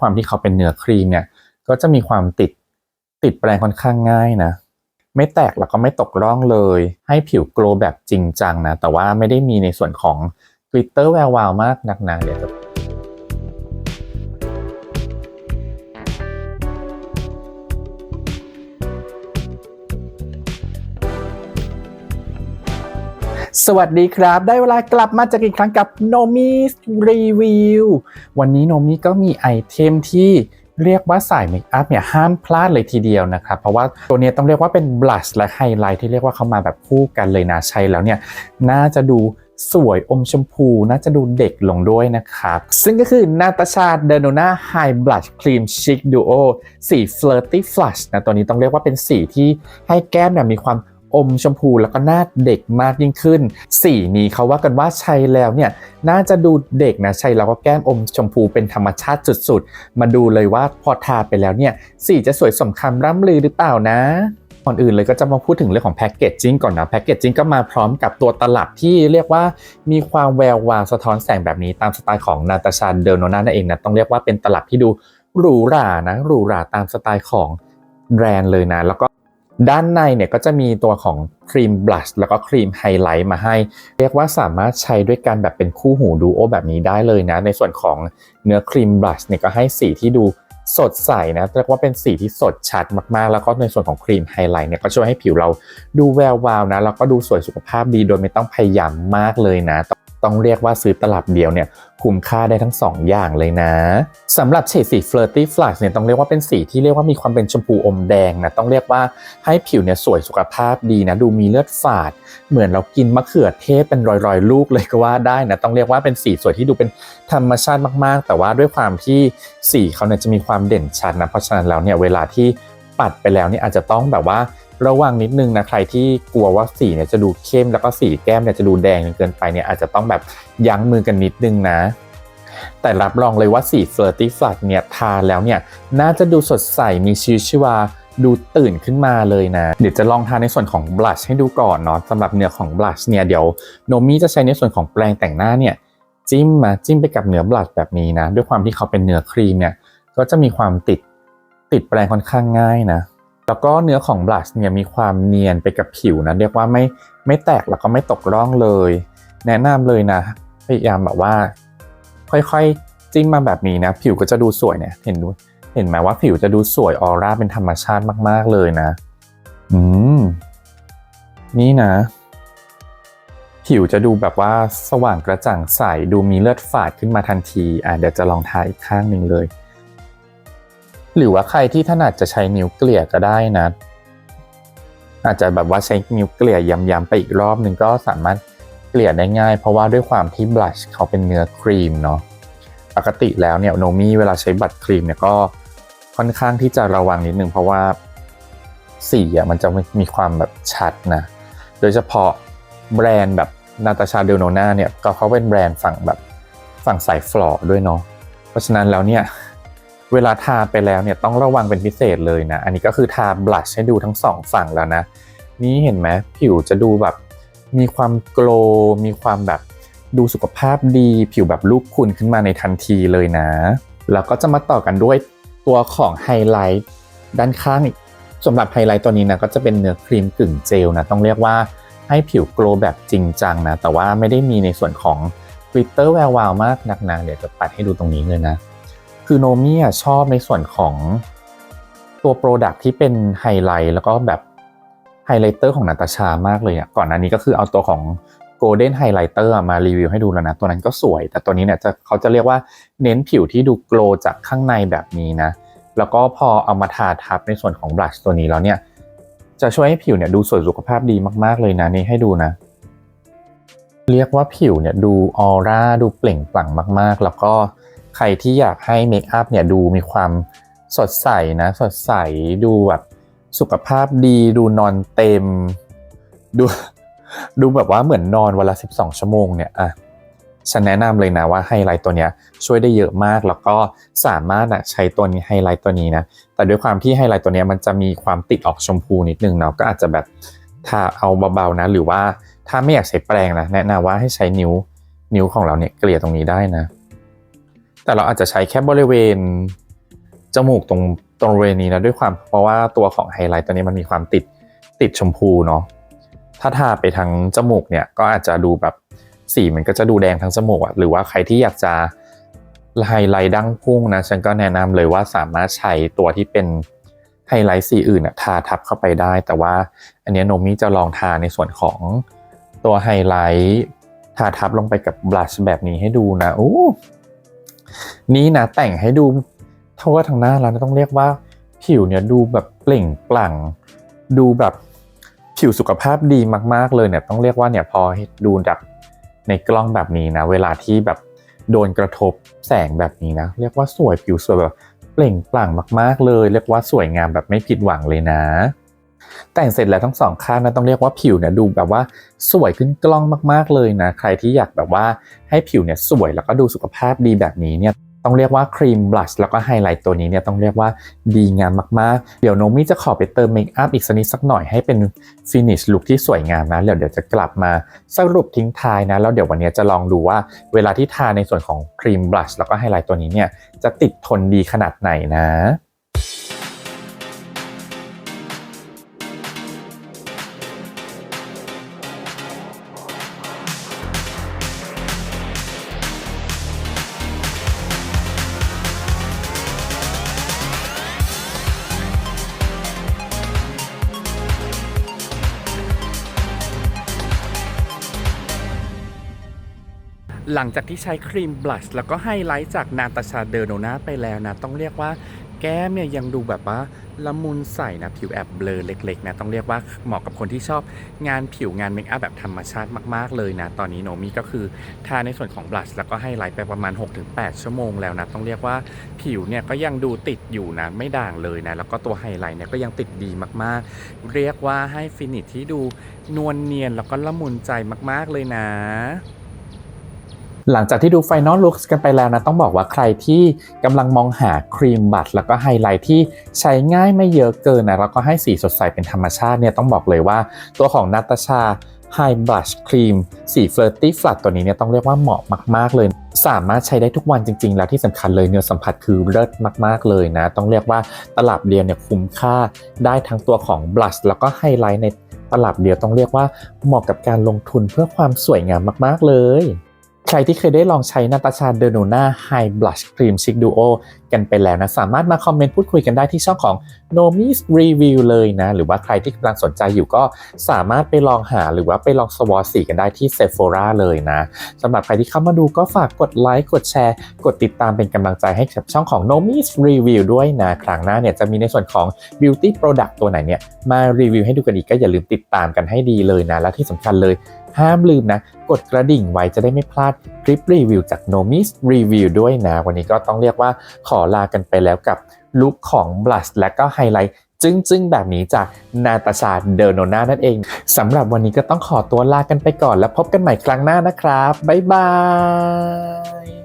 ความที่เขาเป็นเนื้อครีมเนี่ย ก็จะมีความติดติดแปรงค่อนข้างง่ายนะ ไม่แตกแล้วก็ไม่ตกร่องเลย ให้ผิวโกลว์แบบจริงจังนะ แต่ว่าไม่ได้มีในส่วนของกลิตเตอร์แวววาวมากนักนะเดี๋ยวจะ สวัสดีครับ ได้เวลากลับมาจากอีกครั้งกับ Nomi Review วันนี้ Nomi ก็มีไอเทมที่เรียกว่าสายเมคอัพเนี่ยห้ามพลาดเลยทีเดียวนะครับ เพราะว่าตัวนี้ต้องเรียกว่าเป็นบลัชและไฮไลท์ที่เรียกว่าเข้ามาแบบคู่กันเลยนะใช้แล้วเนี่ย น่าจะดูสวยอมชมพูน่าจะดูเด็กลงด้วยนะครับ ซึ่งก็คือนาตาชาเดโนนาไฮบลัชครีมชิคดูโอสี Flirty Flush นะตัวนี้ต้องเรียกว่าเป็นสีที่ให้แก้มเนี่ยมีความ อมชมพูแล้วก็หน้าเด็กมากยิ่งขึ้น สีนี้เขาว่ากันว่าใช้แล้วเนี่ยน่าจะดูเด็กนะใช้แล้วก็แก้มอมชมพูเป็นธรรมชาติสุดๆ มาดูเลยว่าพอทาไปแล้วเนี่ยสีจะสวยสมคำร่ำลือหรือเปล่านะก่อนอื่นเลยก็จะมาพูดถึงเรื่องของแพคเกจจิ้งก่อนนะแพคเกจจิ้งก็มาพร้อมกับตัวตลับที่เรียกว่ามีความแวววาวสะท้อนแสงแบบนี้ตามสไตล์ของนาตาชาเดลโนนานั่นเองนะต้องเรียกว่าเป็นตลับที่ดูหรูหรานะหรูหราตามสไตล์ของแบรนด์เลยนะแล้วก็ ด้านในเนี่ยก็จะมีตัวของครีมบลัชแล้วก็ครีมไฮไลท์มาให้ เรียกว่าสามารถใช้ด้วยกันแบบเป็นคู่หูดูโอแบบนี้ได้เลยนะ ในส่วนของเนื้อครีมบลัชเนี่ยก็ให้สีที่ดูสดใสนะเรียกว่าเป็นสีที่สดชัดมากๆ แล้วก็ในส่วนของครีมไฮไลท์เนี่ยก็ช่วยให้ผิวเราดูแวววาวนะแล้วก็ดูสวยสุขภาพดีโดยไม่ต้องพยายามมากเลยนะ ต้องเรียกว่าซื้อตลับเดียวเนี่ยคุ้มค่าได้ทั้ง 2 อย่างเลยนะสำหรับเฉดสี Flirty Flush เนี่ยต้องเรียกว่าเป็นสีที่เรียกว่ามีความเป็นชมพูอมแดงนะต้องเรียกว่าให้ผิวเนี่ยสวยสุขภาพดีนะดูมีเลือดฝาด เหมือนเรากินมะเขือเทศเป็นรอยๆ ลูกเลยก็ว่าได้นะต้องเรียกว่าเป็นสีสวยที่ดูเป็นธรรมชาติมากๆ แต่ว่าด้วยความที่สีเขาเนี่ยจะมีความเด่นชัดนะเพราะฉะนั้นแล้วเนี่ยเวลาที่ปัดไปแล้วเนี่ยอาจจะต้องแบบว่า ระวังนิดนึงนะใครที่กลัวว่าสีเนี่ยจะดูเข้มแล้วก็สีแก้มเนี่ยจะดูแดงจนเกินไปเนี่ยอาจจะต้องแบบยั้งมือกันนิดนึงนะ แต่รับรองเลยว่าสี Flirty Flush เนี่ยทาแล้วเนี่ยน่าจะดูสดใสมีชีวิตชีวาดูตื่นขึ้นมาเลยนะ เดี๋ยวจะลองทาในส่วนของบลัชให้ดูก่อนเนาะสำหรับเนื้อของบลัชเนี่ยเดี๋ยวโนมี่จะใช้ในส่วนของแปรงแต่งหน้าเนี่ยจิ้มมาจิ้มไปกับเนื้อบลัชแบบนี้นะ ด้วยความที่เขาเป็นเนื้อครีมเนี่ยก็จะมีความติดติดแปรงค่อนข้างง่ายนะ แล้วก็เนื้อของบลัชเนี่ยมีความเนียนไปกับผิวนะเรียกว่าไม่ไม่แตกแล้วก็ไม่ตกร่องเลย แนะนำเลยนะ พยายามแบบว่า ค่อยๆจิ้มมาแบบนี้นะ ผิวก็จะดูสวยเนี่ยเห็นดูเห็นไหมว่าผิวจะดูสวยออร่าเป็นธรรมชาติมากๆเลยนะ อืม นี่นะ ผิวจะดูแบบว่าสว่างกระจ่างใสดูมีเลือดฝาดขึ้นมาทันที อะเดี๋ยวจะลองทาอีกข้างหนึ่งเลย หรือว่าใครที่ถนัดจะใช้นิ้วเกลี่ยก็ได้นะ อาจจะแบบว่าใช้นิ้วเกลี่ยย้ำๆไปอีกรอบหนึ่งก็สามารถเกลี่ยได้ง่าย เพราะว่าด้วยความที่บลัชเขาเป็นเนื้อครีมเนาะปกติแล้วเนี่ยโนมี่เวลาใช้บัตรครีมเนี่ยก็ค่อนข้างที่จะระวังนิดนึงเพราะว่าสีอะมันจะมีความแบบชัดนะ โดยเฉพาะแบรนด์แบบนาตาชาเดลโนนาเนี่ยก็เขาเป็นแบรนด์ฝั่งแบบฝั่งสายฟลอด้วยเนาะเพราะฉะนั้นแล้วเนี่ย เวลาทาไปแล้วเนี่ยต้องระวังเป็นพิเศษเลยนะ อันนี้ก็คือทาบลัชให้ดูทั้งสองฝั่งแล้วนะ นี่เห็นไหมผิวจะดูแบบมีความโกลมีความแบบดูสุขภาพดี ผิวแบบลูกคุณขึ้นมาในทันทีเลยนะ แล้วก็จะมาต่อกันด้วยตัวของไฮไลท์ด้านข้างสำหรับไฮไลท์ตัวนี้นะก็จะเป็นเนื้อครีมกึ่งเจลนะต้องเรียกว่าให้ผิวโกลแบบจริงจังนะ แต่ว่าไม่ได้มีในส่วนของกลิตเตอร์แวววาวมากนักนะเดี๋ยวจะปัดให้ดูตรงนี้เลยนะ คือโนมี่อะชอบในส่วนของตัวโปรดักที่เป็นไฮไลท์แล้วก็แบบไฮไลท์เตอร์ของนาตาชามากเลยอะก่อนหน้านี้ก็คือเอาตัวของ Golden Highlighter มารีวิวให้ดูแล้วนะ ตัวนั้นก็สวย แต่ตัวนี้เนี่ยจะเขาจะเรียกว่าเน้นผิวที่ดูโกลจากข้างในแบบนี้นะ แล้วก็พอเอามาทาทับในส่วนของบลัชตัวนี้แล้วเนี่ย จะช่วยให้ผิวเนี่ยดูสวยสุขภาพดีมากๆเลยนะนี่ให้ดูนะ เรียกว่าผิวเนี่ยดูออร่าดูเปล่งปลั่งมากๆ แล้วก็ ใครที่อยากให้เมคอัพเนี่ยดูมีความสดใสนะ สดใสดูแบบสุขภาพดีดูนอนเต็ม ดูดูแบบว่าเหมือนนอนวันละ12 ชั่วโมงเนี่ยอะฉันแนะนำเลยนะว่าไฮไลท์ตัวเนี้ยช่วยได้เยอะมากแล้วก็สามารถอะใช้ตัวนี้ไฮไลท์ตัวนี้นะ แต่ด้วยความที่ไฮไลท์ตัวเนี้ยมันจะมีความติดออกชมพูนิดนึงเนาะก็อาจจะแบบทาเอาเบาๆนะ หรือว่าถ้าไม่อยากใช้แปรงนะแนะนำว่าให้ใช้นิ้วนิ้วของเราเนี่ยเกลี่ยตรงนี้ได้นะ แต่เราอาจจะใช้แค่บริเวณจมูกตรงตรงบริเวณนี้นะด้วยความเพราะว่าตัวของไฮไลท์ตัวนี้มันมีความติดติดชมพูเนาะถ้าทาไปทั้งจมูกเนี่ยก็อาจจะดูแบบสีมันก็จะดูแดงทั้งจมูกอะหรือว่าใครที่อยากจะไฮไลท์ดั้งพุ่งนะฉันก็แนะนำเลยว่าสามารถใช้ตัวที่เป็นไฮไลท์สีอื่นอะทาทับเข้าไปได้ แต่ว่าอันนี้โนมิจะลองทาในส่วนของตัวไฮไลท์ทาทับลงไปกับบลัชแบบนี้ให้ดูนะ โอ้ นี่นะแต่งให้ดูทั่วทางหน้าแล้วต้องเรียกว่า ผิวเนี่ยดูแบบเปล่งปลั่ง ดูแบบผิวสุขภาพดีมาก ๆ เลยเนี่ยต้องเรียกว่าเนี่ยพอดูจากในกล้องแบบนี้นะ เวลาที่แบบโดนกระทบแสงแบบนี้นะ เรียกว่าสวยผิวสวยแบบเปล่งปลั่งมาก ๆ เลย เรียกว่าสวยงามแบบไม่ผิดหวังเลยนะ แต่งเสร็จแล้วทั้งสองข้างนะต้องเรียกว่าผิวเนี่ยดูแบบว่าสวยขึ้นกล้องมากๆเลยนะ ใครที่อยากแบบว่าให้ผิวเนี่ยสวยแล้วก็ดูสุขภาพดีแบบนี้เนี่ยต้องเรียกว่าครีมบลัชแล้วก็ไฮไลท์ตัวนี้เนี่ยต้องเรียกว่าดีงามมากๆ เดี๋ยวโนมี่จะขอไปเติมเมคอัพอีกสักนิดสักหน่อยให้เป็นฟินิชลุคที่สวยงามนะเดี๋ยวเดี๋ยวจะกลับมาสรุปทิ้งท้ายนะ แล้วเดี๋ยววันนี้จะลองดูว่าเวลาที่ทาในส่วนของครีมบลัชแล้วก็ไฮไลท์ตัวนี้เนี่ยจะติดทนดีขนาดไหนนะ หลังจากที่ใช้ครีมบลัชแล้วก็ไฮไลท์จากนาตาชาเดอร์โนนาไปแล้วนะ ต้องเรียกว่าแก้มเนี่ยยังดูแบบว่าละมุนใสนะ ผิวแอบเบลอเล็กๆนะ ต้องเรียกว่าเหมาะกับคนที่ชอบงานผิวงานเมคอัพแบบธรรมชาติมากๆเลยนะ ตอนนี้โนมี่ก็คือทาในส่วนของบลัชแล้วก็ไฮไลท์ไปประมาณ 6-8 ชั่วโมงแล้วนะ ต้องเรียกว่าผิวเนี่ยก็ยังดูติดอยู่นะ ไม่ด่างเลยนะ แล้วก็ตัวไฮไลท์เนี่ยก็ยังติดดีมากๆ เรียกว่าให้ฟินิชที่ดูนวลเนียนแล้วก็ละมุนใจมากๆเลยนะ หลังจากที่ดู Final Looks กันไปแล้วนะ ต้องบอกว่าใครที่กำลังมองหาครีมบัตแล้วก็ไฮไลท์ที่ใช้ง่ายไม่เยอะเกินนะแล้วก็ให้สีสดใสเป็นธรรมชาติเนี่ยต้องบอกเลยว่าตัวของนาตาชา High Blush Cream สี Flirty Flat ตัวนี้เนี่ยต้องเรียกว่าเหมาะมาก ๆ เลย สามารถใช้ได้ทุกวันจริง ๆ แล้วที่สำคัญเลยเนื้อสัมผัสคือเลิศมาก ๆ เลยนะ ต้องเรียกว่าตลับเดียวเนี่ยคุ้มค่าได้ทั้งตัวของบลัชแล้วก็ไฮไลท์ในตลับเดียวต้องเรียกว่าเหมาะกับการลงทุนเพื่อความสวยงามมาก ๆ เลย ใครที่เคยได้ลองใช้นาตาชาเดโนนาไฮบลัชครีมชิคดูโอกันไปแล้วนะ สามารถมาคอมเมนต์พูดคุยกันได้ที่ช่องของ Nomis Review เลยนะ หรือว่าใครที่กำลังสนใจอยู่ก็สามารถไปลองหาหรือว่าไปลองสวอสีกันได้ที่ Sephora เลยนะสำหรับใครที่เข้ามาดูก็ฝากกดไลค์กดแชร์ กดติดตามเป็นกำลังใจให้กับช่องของ Nomis Review ด้วยนะ ครั้งหน้าเนี่ยจะมีในส่วนของ Beauty Product ตัวไหนเนี่ยมารีวิวให้ดูกันอีกก็อย่าลืมติดตามกันให้ดีเลยนะและที่สำคัญเลย ห้ามลืมนะ กดกระดิ่งไว้จะได้ไม่พลาดคลิปรีวิวจาก Nomis Review ด้วยนะ วันนี้ก็ต้องเรียกว่าขอลากันไปแล้วกับลุคของ Blush และก็ไฮไลท์จึ้งๆ แบบนี้จากนาตาชาเดอร์โนนานั่นเองสำหรับวันนี้ก็ต้องขอตัวลากันไปก่อนแล้วพบกันใหม่ครั้งหน้านะครับ บ๊ายบาย